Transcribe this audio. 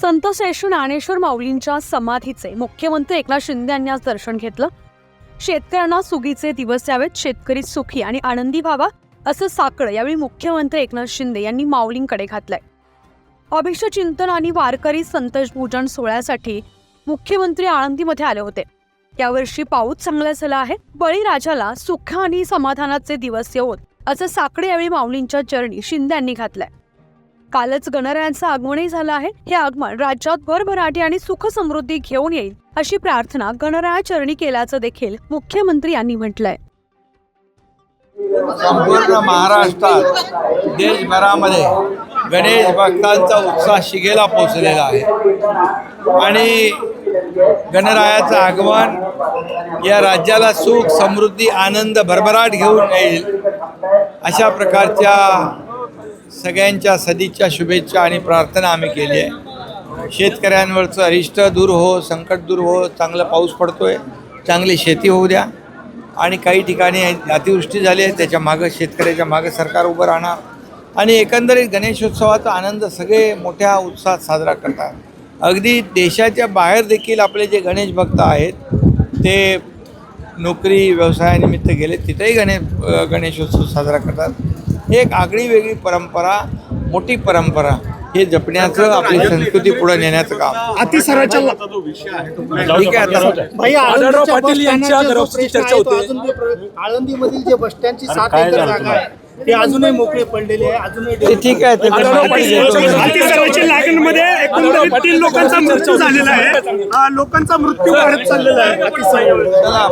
संत श्रेष्ठ ज्ञानेश्वर माऊलींच्या समाधीचे मुख्यमंत्री एकनाथ शिंदे यांनी आज दर्शन घेतलं. शेतकऱ्यांना सुगीचे दिवस यावेत शेतकरी सुखी आणि आनंदी व्हावा असं साकडं यावेळी मुख्यमंत्री एकनाथ शिंदे यांनी माऊलींकडे घातलंय. अभिष्ट चिंतन आणि वारकरी संतोष सोहळ्यासाठी मुख्यमंत्री आळंदीमध्ये आले होते. यावर्षी पाऊस चांगला झाला आहे बळीराजाला सुख आणि समाधानाचे दिवस येऊत असं साकडे यावेळी माऊलींच्या चरणी शिंदे यांनी घातलंय. कालच गणरायांचं आगमनही झालं आहे. हे आगमन राज्यात भरभराटी आणि सुख समृद्धी घेऊन येईल अशी प्रार्थना गणराया चरणी केल्याचं देखील मुख्यमंत्री यांनी म्हटलंय. संपूर्ण महाराष्ट्रात देशभरामध्ये गणेश भक्तांचा उत्साह शिगेला पोचलेला आहे. आणि गणरायाचं आगमन या राज्याला सुख समृद्धी आनंद भरभराट घेऊन येईल अशा प्रकारच्या सगळ्यांच्या सदिच्छा शुभेच्छा आणि प्रार्थना आम्ही केली आहे. शेतकऱ्यांवरचं अरिष्ट दूर हो संकट दूर हो चांगला पाऊस पडतोय चांगली शेती होऊ द्या. आणि काही ठिकाणी अतिवृष्टी झाली आहे त्याच्या मागं शेतकऱ्याच्या मागं सरकार उभं राहणार. आणि एकंदरीत गणेशोत्सवाचा आनंद सगळे मोठ्या उत्साहात साजरा करतात. अगदी देशाच्या बाहेर देखील आपले जे गणेश भक्त आहेत ते नोकरी व्यवसायानिमित्त गेले तिथेही गणेश गणेशोत्सव साजरा करतात. एक आगळी वेगळी परंपरा मोठी परंपरा. हे जपण्याचं आपली संस्कृती पुढे नेण्याचं काम. अतिसराच्या ठीक आहे आता आढळराव पाटील यांच्या चर्चा होते. आळंदीमधील जे बस स्टँडची सात एकर जागा आहे ते अजूनही मोकळे पडलेले आहे अजूनही ठीक आहे ते आढळराव पाटील माहिती देतो. अतिसर्वाच्या लागणमध्ये एकंदरीत तीन लोकांचा मृत्यू झालेला आहे. अं, लोकांचा मृत्यू वाढत चाललेला आहे. चला.